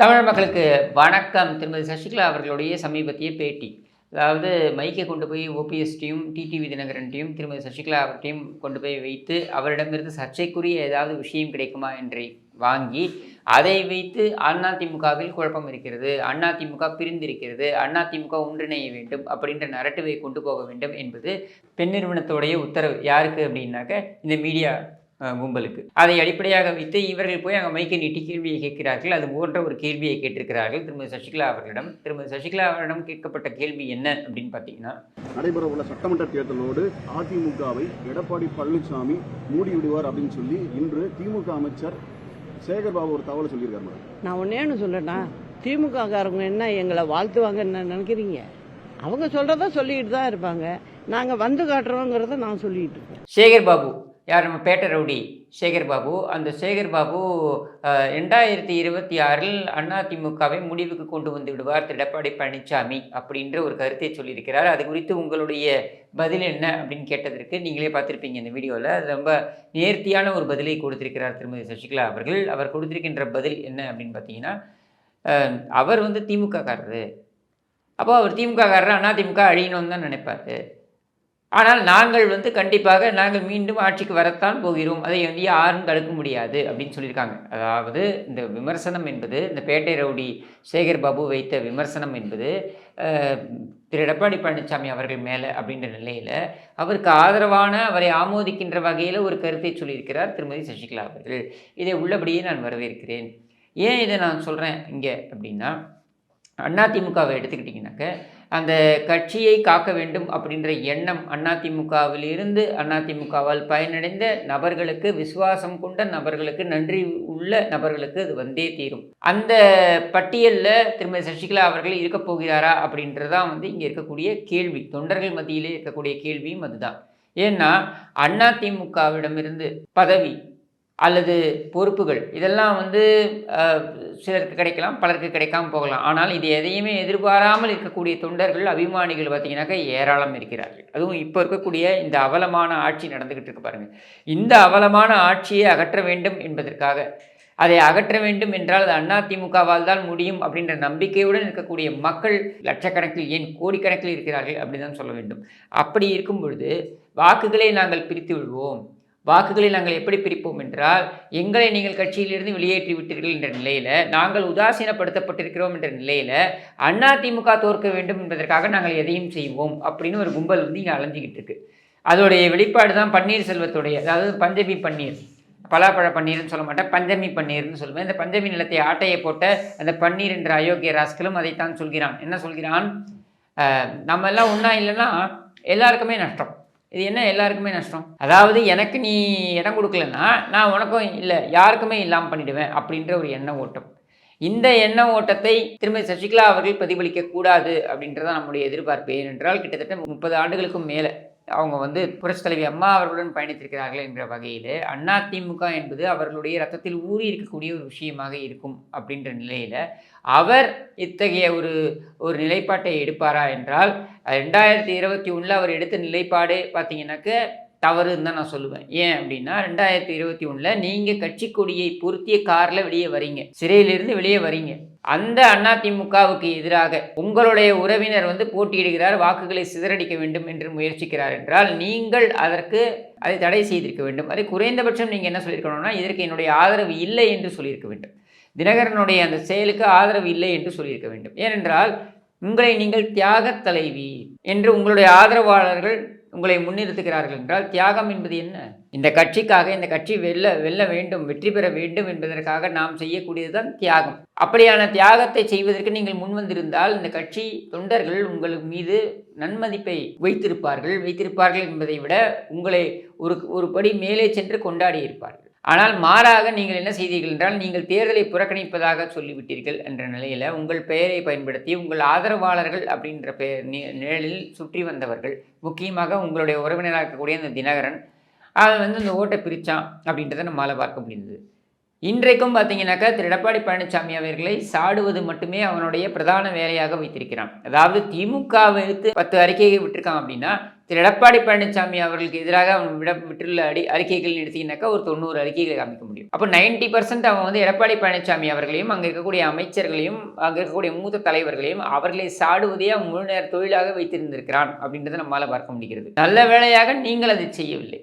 தமிழ் மக்களுக்கு வணக்கம். திருமதி சசிகலா அவர்களுடைய சமீபத்திய பேட்டி. அதாவது மைக்கை கொண்டு போய் ஓபிஎஸ்டியும் டிடிவி தினகரன்ட்டையும் திருமதி சசிகலா அவர்கிட்டையும் கொண்டு போய் வைத்து அவரிடமிருந்து சர்ச்சைக்குரிய ஏதாவது விஷயம் கிடைக்குமா என்று வாங்கி அதை வைத்து அதிமுகவில் குழப்பம் இருக்கிறது அதிமுக பிரிந்திருக்கிறது அதிமுக ஒன்றிணைய வேண்டும் அப்படின்ற நரட்டுவை கொண்டு போக வேண்டும் என்பது பெண் நிறுவனத்துடைய உத்தரவு. யாருக்கு அப்படின்னாக்க இந்த மீடியா கும்பலுக்கு. அதை அடிப்படையாக வைத்து இவர்கள் போய் அங்கே மைக்கை நீட்டி கேள்வியை கேட்கிறார்கள். அது போன்ற ஒரு கேள்வியை கேட்டிருக்கிறார்கள். திருமதி சசிகலா அவர்களிடம் திருமதி சசிகலா அவரிடம் கேட்கப்பட்ட கேள்வி என்ன அப்படின்னு பார்த்தீங்கன்னா நடைபெற உள்ள சட்டமன்ற தேர்தலோடு அதிமுகவை எடப்பாடி பழனிசாமி மூடி விடுவார் அப்படின்னு சொல்லி இன்று திமுக அமைச்சர் சேகர் பாபு ஒரு தகவல் சொல்லியிருக்காரு. நான் ஒன்னே ஒன்று சொல்லட்டா திமுக காரங்க என்ன எங்களை வாழ்த்துவாங்கன்னு நினைக்கிறீங்க? அவங்க சொல்றத சொல்லிட்டு தான் இருப்பாங்க. நாங்கள் வந்து காட்டுறோங்கிறத நான் சொல்லிட்டு இருக்கேன். சேகர் பாபு யார் நம்ம பேட்ட ரவுடி? சேகர் பாபு. அந்த சேகர் பாபு ரெண்டாயிரத்தி இருபத்தி ஆறில் அதிமுகவை முடிவுக்கு கொண்டு வந்து விடுவார். திரு எடப்பாடி பழனிசாமி அப்படின்ற ஒரு கருத்தை சொல்லியிருக்கிறார். அது குறித்து உங்களுடைய பதில் என்ன அப்படின்னு கேட்டதற்கு நீங்களே பார்த்துருப்பீங்க இந்த வீடியோவில் அது ரொம்ப நேர்த்தியான ஒரு பதிலை கொடுத்திருக்கிறார் திருமதி சசிகலா அவர்கள். அவர் கொடுத்திருக்கின்ற பதில் என்ன அப்படின்னு பார்த்தீங்கன்னா அவர் வந்து திமுக காரரு அப்போ அவர் திமுக காரர் அதிமுக அழியணும்னு தான் நினைப்பார். ஆனால் நாங்கள் வந்து கண்டிப்பாக நாங்கள் மீண்டும் ஆட்சிக்கு வரத்தான் போகிறோம். அதை வந்து யாரும் தடுக்க முடியாது அப்படின்னு சொல்லியிருக்காங்க. அதாவது இந்த விமர்சனம் என்பது இந்த பேட்டை ரவுடி சேகர் பாபு வைத்த விமர்சனம் என்பது திரு எடப்பாடி பழனிசாமி அவர்கள் மேலே அப்படின்ற நிலையில் அவருக்கு ஆதரவான அவரை ஆமோதிக்கின்ற வகையில் ஒரு கருத்தை சொல்லியிருக்கிறார் திருமதி சசிகலா அவர்கள். இதை உள்ளபடியே நான் வரவேற்கிறேன். ஏன் இதை நான் சொல்கிறேன் இங்கே அப்படின்னா அதிமுகவை எடுத்துக்கிட்டிங்கனாக்க அந்த கட்சியை காக்க வேண்டும் அப்படின்ற எண்ணம் அதிமுகவிலிருந்து அதிமுகவால் பயனடைந்த நபர்களுக்கு விசுவாசம் கொண்ட நபர்களுக்கு நன்றி உள்ள நபர்களுக்கு அது வந்தே தீரும். அந்த பட்டியலில் திருமதி சசிகலா அவர்கள் இருக்க போகிறாரா அப்படின்றதான் வந்து இங்கே இருக்கக்கூடிய கேள்வி. தொண்டர்கள் மத்தியிலே இருக்கக்கூடிய கேள்வியும் அதுதான். ஏன்னா அதிமுகவிடமிருந்து பதவி அல்லது பொறுப்புகள் இதெல்லாம் வந்து சிலருக்கு கிடைக்கலாம் பலருக்கு கிடைக்காம போகலாம். ஆனால் இது எதையுமே எதிர்பாராமல் இருக்கக்கூடிய தொண்டர்கள் அபிமானிகள் பார்த்தீங்கன்னாக்கா ஏராளம் இருக்கிறார்கள். அதுவும் இப்போ இருக்கக்கூடிய இந்த அவலமான ஆட்சி நடந்துக்கிட்டு இருக்கு பாருங்கள் இந்த அவலமான ஆட்சியை அகற்ற வேண்டும் என்பதற்காக. அதை அகற்ற வேண்டும் என்றால் அது அதிமுகவால் தான் முடியும் அப்படின்ற நம்பிக்கையுடன் இருக்கக்கூடிய மக்கள் லட்சக்கணக்கில் ஏன் கோடிக்கணக்கில் இருக்கிறார்கள் அப்படின்னு தான் சொல்ல வேண்டும். அப்படி இருக்கும் பொழுது வாக்குகளை நாங்கள் பிரித்து விடுவோம் வாக்குகளை நாங்கள் எப்படி பிரிப்போம் என்றால் எங்களை நீங்கள் கட்சியிலிருந்து வெளியேற்றி விட்டீர்கள் என்ற நிலையில் நாங்கள் உதாசீனப்படுத்தப்பட்டிருக்கிறோம் என்ற நிலையில் அதிமுக தோற்க வேண்டும் என்பதற்காக நாங்கள் எதையும் செய்வோம் அப்படின்னு ஒரு கும்பல் வந்து இங்கே அலைஞ்சிக்கிட்டு இருக்கு. அதோடைய வெளிப்பாடு தான் பன்னீர்செல்வத்துடைய அதாவது பஞ்சமி பன்னீர். பலாப்பழ பன்னீர்னு சொல்ல மாட்டேன் பஞ்சமி பன்னீர்னு சொல்லுவேன். இந்த பஞ்சமி நிலத்தை ஆட்டையை போட்ட அந்த பன்னீர் என்ற அயோக்கிய ராஸ்களும் அதைத்தான் சொல்கிறான். என்ன சொல்கிறான்? நம்ம எல்லாம் ஒன்றா இல்லைன்னா எல்லாருக்குமே நஷ்டம். இது என்ன எல்லாருக்குமே நஷ்டம்? அதாவது எனக்கு நீ இடம் கொடுக்கலன்னா நான் உனக்கும் இல்லை யாருக்குமே இல்லாமல் பண்ணிடுவேன் அப்படின்ற ஒரு எண்ண ஓட்டம். இந்த எண்ண ஓட்டத்தை திருமதி சசிகலா அவர்கள் பிரதிபலிக்க கூடாது அப்படின்றதான் நம்முடைய எதிர்பார்ப்பு. ஏனென்றால் கிட்டத்தட்ட முப்பது ஆண்டுகளுக்கும் மேலே அவங்க வந்து புரட்சித் தலைவி அம்மா அவர்களுடன் பயணித்திருக்கிறார்கள் என்ற வகையில் அண்ணா திமுக என்பது அவர்களுடைய ரத்தத்தில் ஊறி இருக்கக்கூடிய ஒரு விஷயமாக இருக்கும் அப்படின்ற நிலையில் அவர் இத்தகைய ஒரு ஒரு நிலைப்பாட்டை எடுப்பாரா என்றால் ரெண்டாயிரத்தி இருபத்தி ஒன்றில் அவர் எடுத்த நிலைப்பாடு பார்த்தீங்கன்னாக்க தவறுன்னு தான் நான் சொல்லுவேன். ஏன் அப்படின்னா ரெண்டாயிரத்தி இருபத்தி ஒன்றில் நீங்கள் கட்சி கொடியை பொருத்திய காரில் வெளியே வரீங்க. சிறையிலிருந்து வெளியே வரீங்க. அந்த அதிமுகவுக்கு எதிராக உங்களுடைய உறவினர் வந்து போட்டியிடுகிறார் வாக்குகளை சிதறடிக்க வேண்டும் என்று முயற்சிக்கிறார் என்றால் நீங்கள் அதற்கு அதை தடை செய்திருக்க வேண்டும். அதை குறைந்தபட்சம் நீங்கள் என்ன சொல்லியிருக்கணும்னா இதற்கு என்னுடைய ஆதரவு இல்லை என்று சொல்லியிருக்க வேண்டும். தினகரனுடைய அந்த செயலுக்கு ஆதரவு இல்லை என்று சொல்லியிருக்க வேண்டும். ஏனென்றால் உங்களை நீங்கள் தியாகத் தலைவி என்று உங்களுடைய ஆதரவாளர்கள் உங்களை முன்னிறுத்துகிறார்கள் என்றால் தியாகம் என்பது என்ன? இந்த கட்சிக்காக இந்த கட்சி வெல்ல வெல்ல வேண்டும் வெற்றி பெற வேண்டும் என்பதற்காக நாம் செய்யக்கூடியதுதான் தியாகம். அப்படியான தியாகத்தை செய்வதற்கு நீங்கள் முன்வந்திருந்தால் இந்த கட்சி தொண்டர்கள் உங்கள் மீது நன்மதிப்பை வைத்திருப்பார்கள். வைத்திருப்பார்கள் என்பதை விட உங்களை ஒரு ஒரு படி மேலே சென்று கொண்டாடி இருப்பார்கள். ஆனால் மாறாக நீங்கள் என்ன செய்தீர்கள் என்றால் நீங்கள் தேர்தலை புறக்கணிப்பதாக சொல்லிவிட்டீர்கள் என்ற நிலையில் உங்கள் பெயரை பயன்படுத்தி உங்கள் ஆதரவாளர்கள் அப்படின்ற பெயர் நிழலில் சுற்றி வந்தவர்கள் முக்கியமாக உங்களுடைய உறவினராக இருக்கக்கூடிய அந்த தினகரன் அவன் வந்து இந்த ஓட்டை பிரித்தான் அப்படின்றத நம்மளால் பார்க்க முடிந்தது. இன்றைக்கும் பார்த்தீங்கன்னாக்கா திரு. எடப்பாடி பழனிசாமி அவர்களை சாடுவது மட்டுமே அவனுடைய பிரதான வேலையாக வைத்திருக்கிறான். அதாவது திமுகவை எடுத்து பத்து அறிக்கையை விட்டுருக்கான் அப்படின்னா திரு எடப்பாடி பழனிசாமி அவர்களுக்கு எதிராக அவன் விட விட்டுள்ள அடி அறிக்கைகள் எடுத்தீங்கன்னாக்கா ஒரு தொண்ணூறு அறிக்கைகளை காமிக்க முடியும். அப்போ நைன்டி பர்சன்ட் அவன் வந்து எடப்பாடி பழனிசாமி அவர்களையும் அங்கே இருக்கக்கூடிய அமைச்சர்களையும் அங்கே இருக்கக்கூடிய மூத்த தலைவர்களையும் அவர்களை சாடுவதே அவன் முழு நேர தொழிலாக வைத்திருந்திருக்கிறான் அப்படின்றத நம்மால் பார்க்க முடிகிறது. நல்ல வேளையாக நீங்கள் அதை செய்யவில்லை.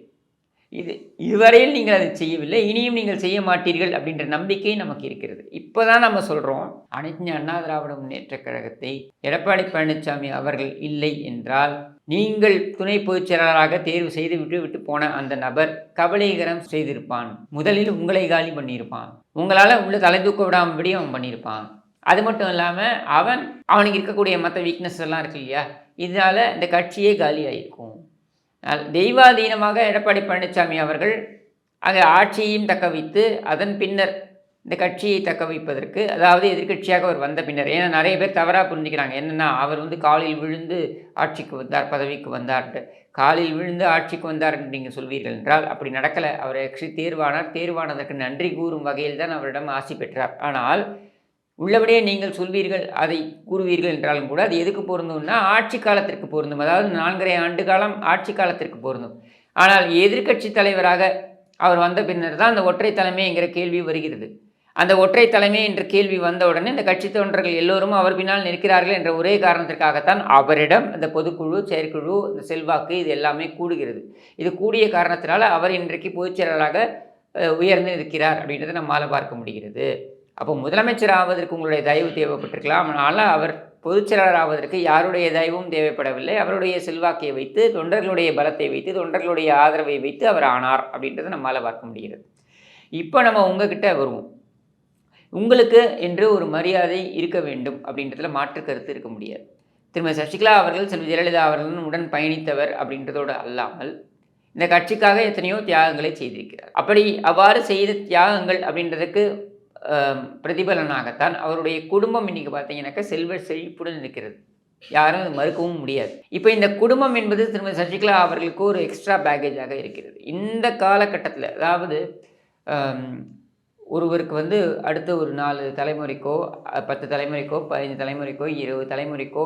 இது இதுவரையில் நீங்கள் அதை செய்யவில்லை. இனியும் நீங்கள் செய்ய மாட்டீர்கள் அப்படின்ற நம்பிக்கை நமக்கு இருக்கிறது. இப்போ தான் நம்ம சொல்கிறோம் அனைத்து அண்ணா திராவிட முன்னேற்ற கழகத்தை எடப்பாடி பழனிசாமி அவர்கள் இல்லை என்றால் நீங்கள் துணை பொதுச் செயலாளராக தேர்வு செய்து விட்டு விட்டு போன அந்த நபர் கபலீகரம் செய்திருப்பான். முதலில் உங்களை காலி பண்ணியிருப்பான். உங்களால் உள்ள தலை தூக்க விடாமபடி அவன் பண்ணியிருப்பான். அது மட்டும் இல்லாமல் அவன் அவனுக்கு இருக்கக்கூடிய மற்ற வீக்னஸ் எல்லாம் இருக்கு இல்லையா? இதனால் இந்த கட்சியே காலி ஆயிருக்கும். ஆனால் தெய்வாதீனமாக எடப்பாடி பழனிசாமி அவர்கள் அங்கே ஆட்சியையும் தக்க வைத்து அதன் பின்னர் இந்த கட்சியை தக்க வைப்பதற்கு அதாவது எதிர்க்கட்சியாக அவர் வந்த பின்னர் ஏன்னா நிறைய பேர் தவறாக புரிஞ்சுக்கிறாங்க. என்னென்னா அவர் வந்து காலில் விழுந்து ஆட்சிக்கு வந்தார் பதவிக்கு வந்தார்ட்டு காலில் விழுந்து ஆட்சிக்கு வந்தார் என்று நீங்கள் சொல்வீர்கள் என்றால் அப்படி நடக்கலை. அவர் கட்சி தேர்வானார். தேர்வானதற்கு நன்றி கூறும் வகையில் தான் அவரிடம் ஆசி பெற்றார். ஆனால் உள்ளபடியே நீங்கள் சொல்வீர்கள் அதை கூறுவீர்கள் என்றாலும் கூட அது எதுக்கு பொருந்தும்னா ஆட்சி காலத்திற்கு பொருந்தும். அதாவது நான்கரை ஆண்டு காலம் ஆட்சி காலத்திற்கு பொருந்தும். ஆனால் எதிர்க்கட்சி தலைவராக அவர் வந்த பின்னர் தான் அந்த ஒற்றை தலைமை என்கிற கேள்வி வருகிறது. அந்த ஒற்றை தலைமை என்ற கேள்வி வந்த உடனே இந்த கட்சி தொண்டர்கள் எல்லோரும் அவர் பின்னால் நிற்கிறார்கள் என்ற ஒரே காரணத்திற்காகத்தான் அவரிடம் இந்த பொதுக்குழு செயற்குழு இந்த செல்வாக்கு இது எல்லாமே கூடுகிறது. இது கூடிய காரணத்தினால அவர் இன்றைக்கு பொதுச்செயலாளராக உயர்ந்து இருக்கிறார் அப்படின்றத நம்மால் பார்க்க முடிகிறது. அப்போ முதலமைச்சர் ஆவதற்கு உங்களுடைய தயவு தேவைப்பட்டிருக்கலாம். ஆனால் அவர் பொதுச்செயலாளர் ஆவதற்கு யாருடைய தயவும் தேவைப்படவில்லை. அவருடைய செல்வாக்கை வைத்து தொண்டர்களுடைய பலத்தை வைத்து தொண்டர்களுடைய ஆதரவை வைத்து அவர் ஆனார் அப்படின்றத நம்மால் பார்க்க முடிகிறது. இப்போ நம்ம உங்ககிட்ட வருவோம். உங்களுக்கு என்று ஒரு மரியாதை இருக்க வேண்டும் அப்படின்றதுல மாற்று கருத்து இருக்க முடியாது. திருமதி சசிகலா அவர்கள் செல்வி ஜெயலலிதா அவர்களுடன் உடன் பயணித்தவர் அப்படின்றதோடு அல்லாமல் இந்த கட்சிக்காக எத்தனையோ தியாகங்களை செய்திருக்கிறார். அப்படி அவ்வாறு செய்த தியாகங்கள் அப்படின்றதுக்கு பிரதிபலனாகத்தான் அவருடைய குடும்பம் இன்னைக்கு பார்த்தீங்கன்னாக்கா செல்வ செழிப்புடன் இருக்கிறது. யாரும் மறுக்கவும் முடியாது. இப்போ இந்த குடும்பம் என்பது திருமதி சசிகலா அவர்களுக்கு ஒரு எக்ஸ்ட்ரா பேக்கேஜாக இருக்கிறது. இந்த காலகட்டத்தில் அதாவது ஒருவருக்கு வந்து அடுத்த ஒரு நாலு தலைமுறைக்கோ பத்து தலைமுறைக்கோ பதினஞ்சு தலைமுறைக்கோ இருபது தலைமுறைக்கோ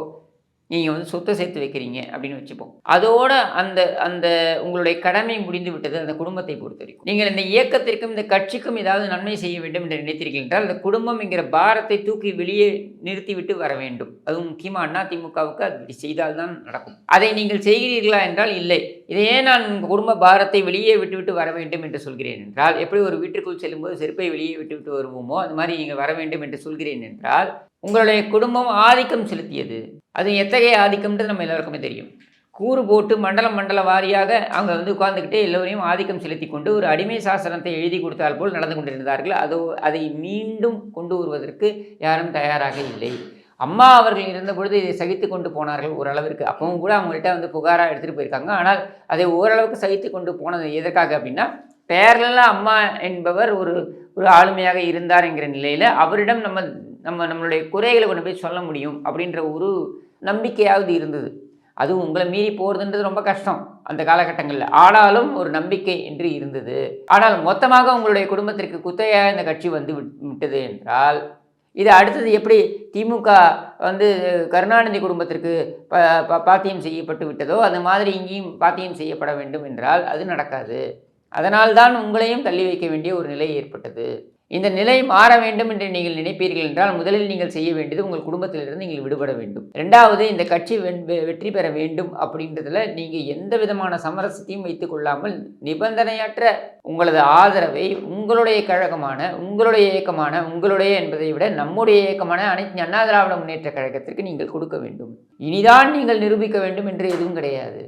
நீங்கள் வந்து சொத்தை சேர்த்து வைக்கிறீங்க அப்படின்னு வச்சுப்போம். அதோட அந்த அந்த உங்களுடைய கடமை முடிந்து விட்டது அந்த குடும்பத்தை பொறுத்த வரைக்கும். நீங்கள் இந்த இயக்கத்திற்கும் இந்த கட்சிக்கும் ஏதாவது நன்மை செய்ய வேண்டும் என்று நினைத்தீர்கள் என்றால் அந்த குடும்பம் என்கிற பாரத்தை தூக்கி வெளியே நிறுத்திவிட்டு வர வேண்டும். அதுவும் முக்கியமாக அண்ணா திமுகவுக்கு அது செய்தால்தான் நடக்கும். அதை நீங்கள் செய்கிறீர்களா என்றால் இல்லை. இதையே நான் உங்கள் குடும்ப பாரத்தை வெளியே விட்டுவிட்டு வர வேண்டும் என்று சொல்கிறேன் என்றால் எப்படி ஒரு வீட்டுக்குள் செல்லும்போது செருப்பை வெளியே விட்டுவிட்டு வருவோமோ அது மாதிரி நீங்கள் வர வேண்டும் என்று சொல்கிறேன் என்றால் உங்களுடைய குடும்பம் ஆதிக்கம் செலுத்தியது. அது எத்தகைய ஆதிக்கம்ன்றது நம்ம எல்லாருக்குமே தெரியும். கூறு போட்டு மண்டலம் மண்டல வாரியாக அவங்க வந்து உட்கார்ந்துக்கிட்டே எல்லோரையும் ஆதிக்கம் செலுத்தி கொண்டு ஒரு அடிமை சாசனத்தை எழுதி கொடுத்தால் போல் நடந்து கொண்டிருந்தார்கள். அதோ அதை மீண்டும் கொண்டு வருவதற்கு யாரும் தயாராக இல்லை. அம்மா அவர்கள் இருந்த பொழுது இதை சகித்து கொண்டு போனார்கள் ஓரளவிற்கு. அப்பவும் கூட அவங்கள்ட்ட வந்து புகாராக எடுத்துகிட்டு போயிருக்காங்க. ஆனால் அதை ஓரளவுக்கு சகித்து கொண்டு போனது எதற்காக அப்படின்னா பேரலாம் அம்மா என்பவர் ஒரு ஒரு ஆளுமையாக இருந்தார் என்கிற நிலையில் அவரிடம் நம்ம நம்ம நம்மளுடைய குறைகளை கொண்டு போய் சொல்ல முடியும் அப்படின்ற ஒரு நம்பிக்கையாவது இருந்தது. அதுவும் உங்களை மீறி போகிறதுன்றது ரொம்ப கஷ்டம் அந்த காலகட்டங்களில். ஆனாலும் ஒரு நம்பிக்கை என்று இருந்தது. ஆனால் மொத்தமாக உங்களுடைய குடும்பத்திற்கு குத்தையாக இந்த கட்சி வந்து விட்- விட்டது என்றால் இது அடுத்தது எப்படி திமுக வந்து கருணாநிதி குடும்பத்திற்கு ப- பாத்தியம் செய்யப்பட்டு விட்டதோ அந்த மாதிரி இங்கேயும் பாத்தியம் செய்யப்பட வேண்டும் என்றால் அது நடக்காது. அதனால்தான் உங்களையும் தள்ளி வைக்க வேண்டிய ஒரு நிலை ஏற்பட்டது. இந்த நிலை மாற வேண்டும் என்று நீங்கள் நினைப்பீர்கள் என்றால் முதலில் நீங்கள் செய்ய வேண்டியது உங்கள் குடும்பத்திலிருந்து நீங்கள் விடுபட வேண்டும். ரெண்டாவது இந்த கட்சி வெ- வெற்றி பெற வேண்டும் அப்படின்றதுல நீங்கள் எந்த விதமான சமரசத்தையும் வைத்துக் கொள்ளாமல் நிபந்தனையற்ற உங்களது ஆதரவை உங்களுடைய கழகமான உங்களுடைய இயக்கமான உங்களுடைய என்பதை விட நம்முடைய இயக்கமான அனைத்து அண்ணா திராவிட முன்னேற்ற கழகத்திற்கு நீங்கள் கொடுக்க வேண்டும். இனிதான் நீங்கள் நிரூபிக்க வேண்டும் என்று எதுவும் கிடையாது.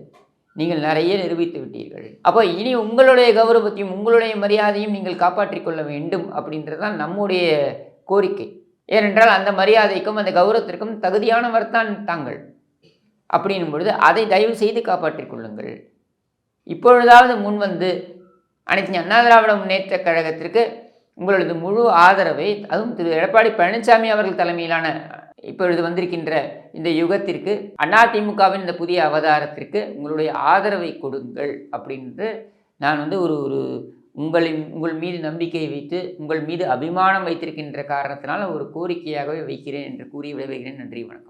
நீங்கள் நிறைய நிரூபித்து விட்டீர்கள். அப்போ இனி உங்களுடைய கௌரவத்தையும் உங்களுடைய மரியாதையும் நீங்கள் காப்பாற்றிக் கொள்ள வேண்டும் அப்படின்றது தான் நம்முடைய கோரிக்கை. ஏனென்றால் அந்த மரியாதைக்கும் அந்த கௌரவத்திற்கும் தகுதியானவர் தான் தாங்கள். அப்படின்னும் பொழுது அதை தயவு செய்து காப்பாற்றிக் கொள்ளுங்கள். இப்பொழுதாவது முன்வந்து அனைத்து அண்ணா திராவிட முன்னேற்ற கழகத்திற்கு உங்களது முழு ஆதரவை அதுவும் திரு எடப்பாடி பழனிசாமி அவர்கள் தலைமையிலான இப்பொழுது வந்திருக்கின்ற இந்த யுகத்திற்கு அதிமுகவின் இந்த புதிய அவதாரத்திற்கு உங்களுடைய ஆதரவை கொடுங்கள் அப்படின்ட்டு நான் வந்து ஒரு ஒரு உங்களின் உங்கள் மீது நம்பிக்கை வைத்து உங்கள் மீது அபிமானம் வைத்திருக்கின்ற காரணத்தினால் ஒரு கோரிக்கையாகவே வைக்கிறேன் என்று கூறி விடைபெறுகிறேன். நன்றி வணக்கம்.